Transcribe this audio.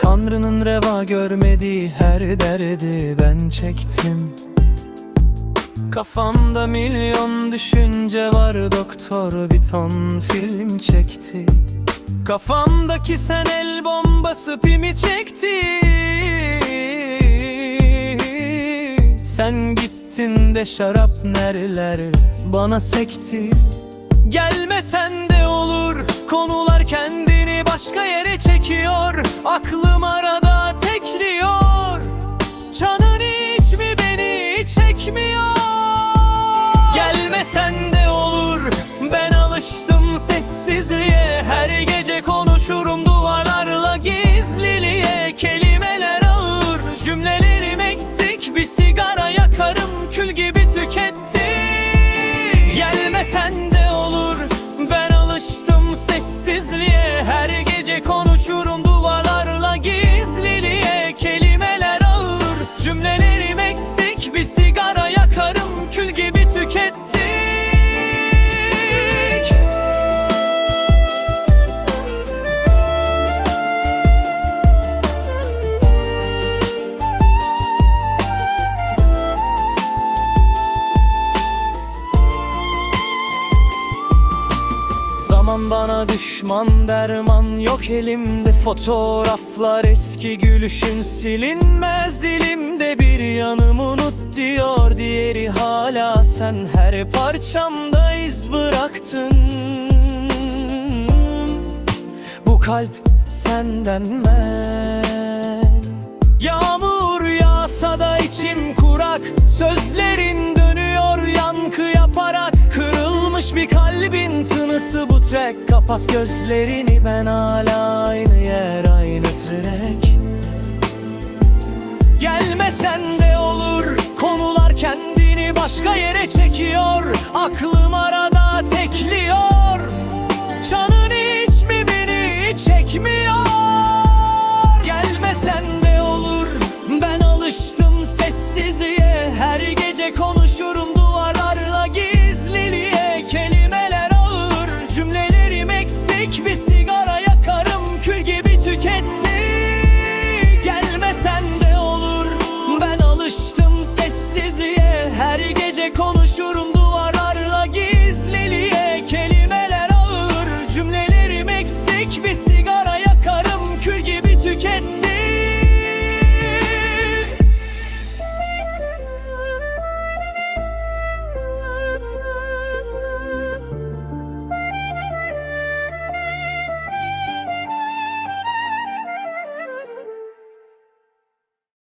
Tanrı'nın reva görmediği her derdi ben çektim. Kafamda milyon düşünce var doktor bir ton film çekti. Kafamdaki sen el bombası pimi çekti. Sen gittin de şarap nereler bana sekti. Gelmesen de olur Konular kendini başka yere çekiyor Aklım arada tekliyor. Canın hiç mi beni çekmiyor? Gelmesen de olur. Ben alıştım sessizliğe. Her gece konuşurum duvarlarla gizliliğe. Kelimeler ağır Cümlelerim eksik. Bir sigara yakarım Kül gibi tüketti Zaman bana düşman derman yok elimde. Fotoğraflar eski gülüşün silinmez. Dilimde Bir yanım unut diyor diğeri hala sen. Her parçamda iz bıraktın. Bu kalp senden men. Yağmur yağsa da içim kurak. Sözlerin tınısı bu trek Kapat gözlerini ben hala aynı yer aynı trek. Gelmesen de olur Konular kendini başka yere çekiyor. Aklım Tek bir sigara yakarım kül gibi tüketti. Gelmesen de olur. Ben alıştım sessizliğe. Her gece konuşurum duvarlarla gizliliğe. Kelimeler ağır cümlelerim eksik. Bir sigara yakarım kül gibi tüketti.